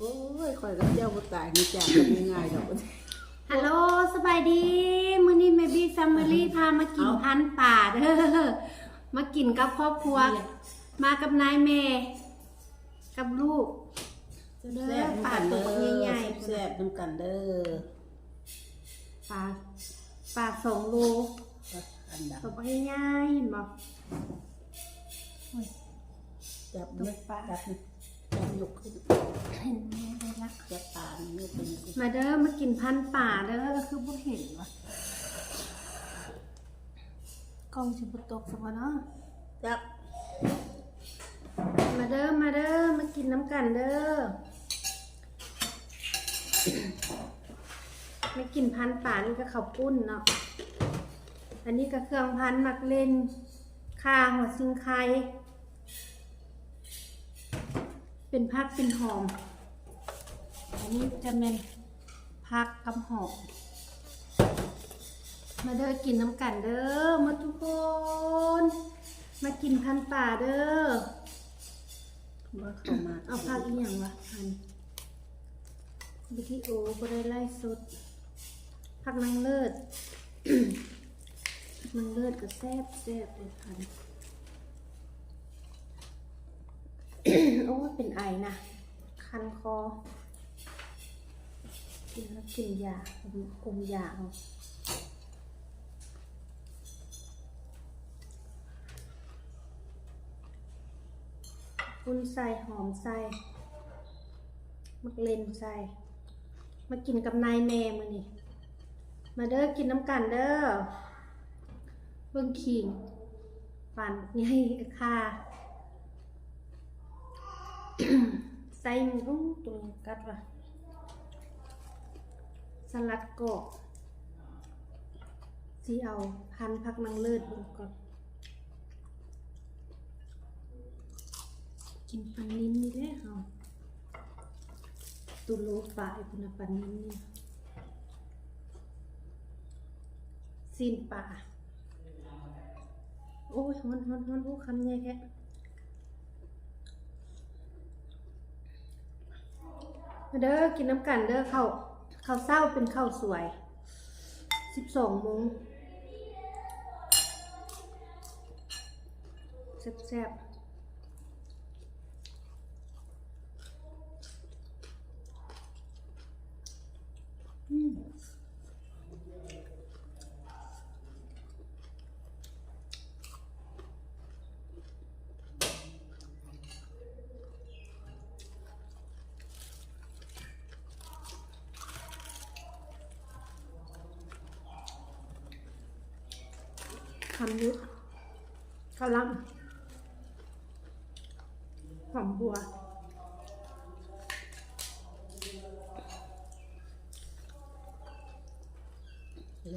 โอ้ยข่อยกับเจ้าบ่ตายนี่จากกันง่ายๆดอกฮัลโหลสบายดี มื้อนี้แม่บี้ซัมเมอรี่พามากินเอ้าพันธุ์ป่าเด้อมากินกับครอบครัว มากับนายแม่ กับลูกเด้อแซ่บปาดตัวใหญ่ๆแซ่บๆนำกันเด้อป่าป่าสองโลอันดับตัวง่ายๆเห็นบ่จับนี่จับนี่จับ ยกขึ้นเห็นไหมได้ละจับปลาเป็นสิมาเด้อมากินพันป่าเด้อก็คือบ่เห็นว่ะกล้องสิบ่ตกซะบ่เนาะจับมาเด้อมาเด้อมากินน้ำกันเด้อไม่กินพันป่านี่ก็ข้าวปุ้นเนาะอันนี้ก็เครื่องพันมักเล่นข่าหัวซิงไค เป็นพักเป็นหอม อันนี้จะเป็นพักกับหอม มาเด้อกินน้ำกันเด้อมาทุกคน มากินพันป่าเด้อว่าเข้ามา เอาภาคอีหยังวะพันวิดีโอบ่ได้ไล่สดพักนางเลิศนางเลิศก็แซ่บแซ่บเลยพัน โอ้ยเป็นไอนะ คันคอ กินแล้วกินยาอมอมยาเอาคุณใส่หอมใส่มักเลนใส่มากินกับนายแม่มานี่ มาเด้อกินน้ำกันเด้อเบิ่งขิงฟันใหญ่ค่ะ ใส่หมูตัวกัดว่ะสลัดกรอบสีเอาพันพักนางเลิศก่อนกินปันนิ้นนี่แหละเฮาตุโลฝ่ายคุณปันนิ้นนี่ซีนป่า โอ้ยฮอนฮอนฮอนโอ้คำใหญ่แท้ มาเด้อกินน้ำกันเด้อข้าวข้าวเศร้าเป็นข้าวสวยสิบสองโมงแซ่บๆอืม คำนี้กำลังหอมบัว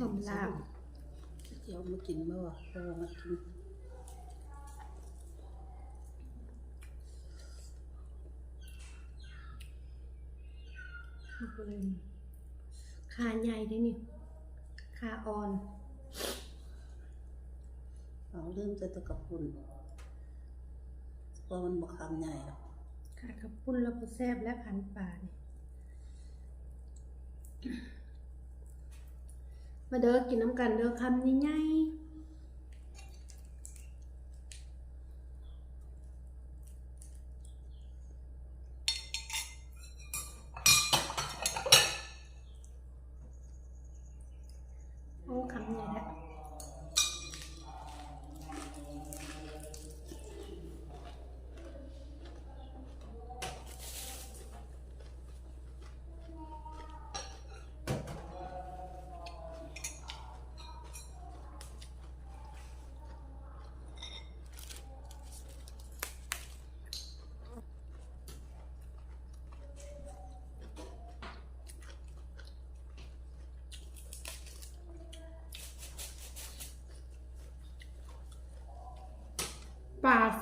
หอมลาบเดี๋ยวมากินบ่เพราะว่ามากินมะเร็งขาใหญ่ได้นี่ขาอ่อน เราเริ่มจะตะกับปุ่นเพราะมันบกคำใหญ่หรอกค่ะกับปุ้นแล้วก็แซบและพันป่านี่มาเด้อกินน้ำกันเด้อคำนี้ไง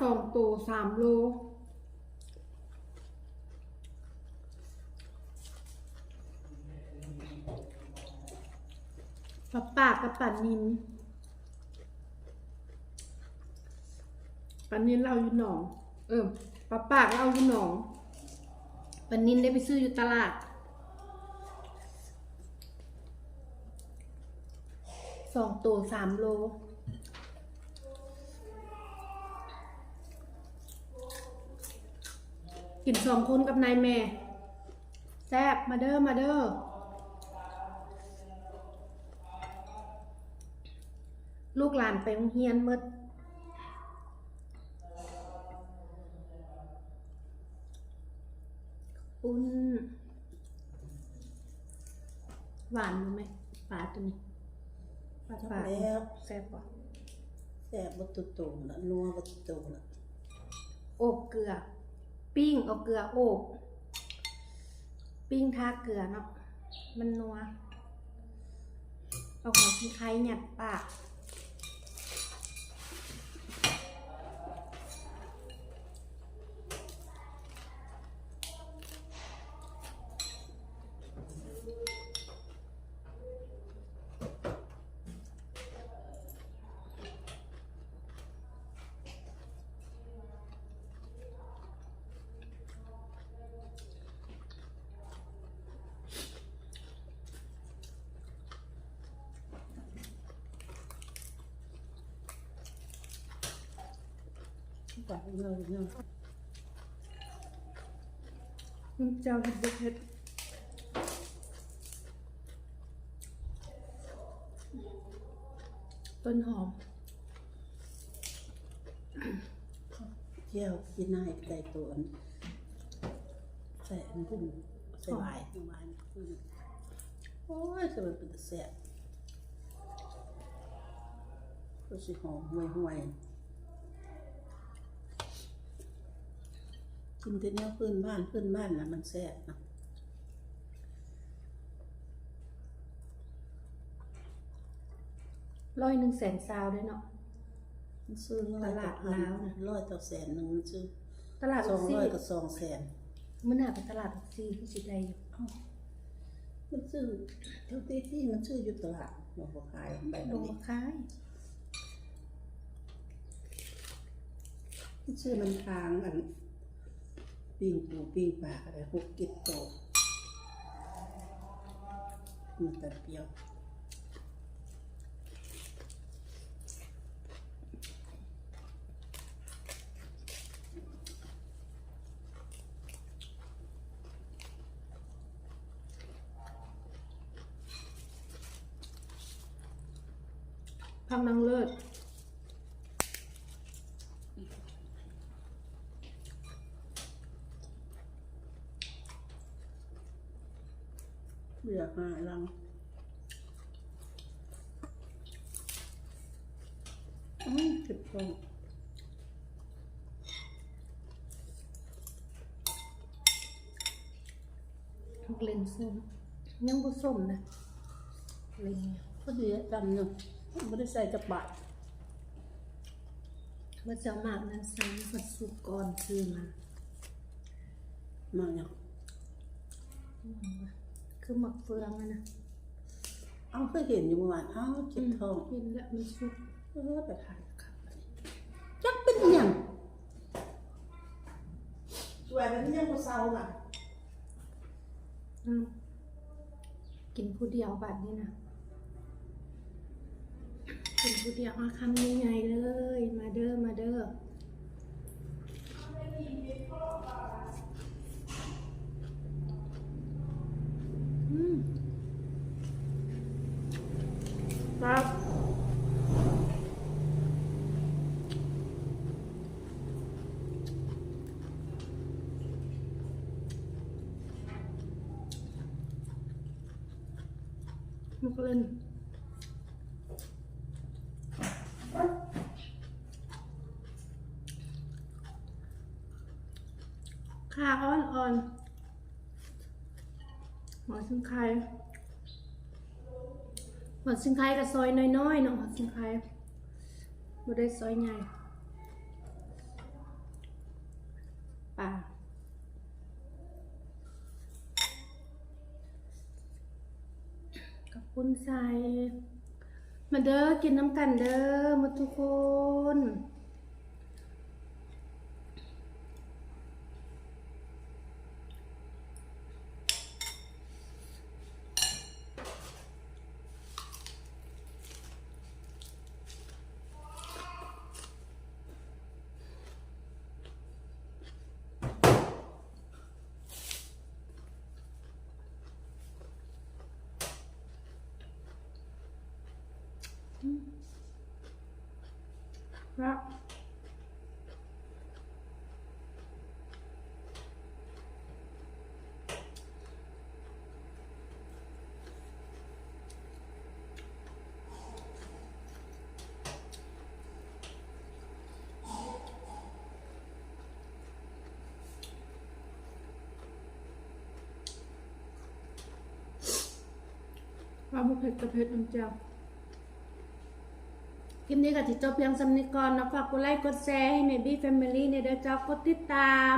สองตัวสามโลปลาปากกับปลานินปลานินเราอยู่หนอง เออปลาปากเราอยู่หนองปันนินได้ไปซื้ออยู่ตลาดสองตัวสามโล กินสองคนกับนายแม่แซ่บมาเด้อมาเด้อลูกหลานไปโรงเรียนหมดอุ้นหวานรู้ไหมปลาตัวนี้ปลาปลาแล้วแซ่บปะแซ่บบัตุโตงละนัวบัตุโตงละโอบเกลือ ปิ้งเอาเกลือโอบปิ้งทาเกลือเนาะมันนัวเอาหัวขี้ไข่หยัดปาก กว่าเงินเงินเจ้าเห็ดเห็ดต้นหอมเที่ยวกินนายไก่ตัวนใส่อันพุ่นใส่หวายหวายโอ้ยจะเป็นเป็นแซ่บก็สิหอมห่วยห่วย กินแต่เนี้ยพื้นบ้านพื้นบ้านนะมันแซ่บนะร้อยหนึ่งแสนซาวด้วยเนาะ มันซื้อร้อยตลาดต่อพันลาวน่ะร้อยต่อแสนหนึ่งมันซื้อตลาดสออองกซี่ร้อยกับสองแสนมันน่าเป็นตลาดออกซี่ที่สิได้อยู่มันซื้อเท่าที่ที่มันซื้ออยู่ตลาดมันก็ขายแบบลงนี้มาขายมันซื้อมันทางอัน ปิ้งปูปิ้งปลาอะไรหกกิดโตมันแต่เปรี้ยวพักนางเลิศ เบื่อหาลังอืมเก็บกล่องทุกเลนส้มยังบ่ส้มนะเลนเนี่ยพอดีจำเนาะไม่ได้ใส่จับบาทว่าจะเอามากนั้นซื้อมาสุกก่อนซื้อมา มาเนี่ย คือหมักเฟืองอะนะเอ้าเคยเห็นอยู่เมื่อวานเอ้าเจ็บท้องกินแล้วมันสุกเออไปทานครับจักเป็นอหย่างสวยเป็นอหย่างกูเศร้าอะอืมกินผู้เดียวบัดนี้นะกินผู้เดียวมาคำใหญ่ๆเลย มาเด้อมาเด้ออืม ครับมุกเล่นขาอ่อนๆหัวซิงไคหั วซิงไคกับซอยน้อยๆเนาะหัวซิงไคบ่ได้ซอยใหญ่ป่ากับคุณใส่มาเด้อกินน้ำกันเด้อหมาทุกคน ครับว่าบุเผ็ดกระเผ็ดน้ำเจียวค ลิปนี้ก็จะจบเพียงสำนิกรนะฝากกดไลค์กดแชร์ให้ Maybe Family เนี่ยเด้อเจ้ากดติดตาม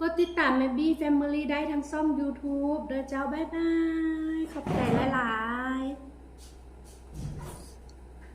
กดติดตามเมบี้แฟมิลี่ได้ทั้งช่อง YouTube เด้อเจ้าบ๊ายบาย ขอบคุณ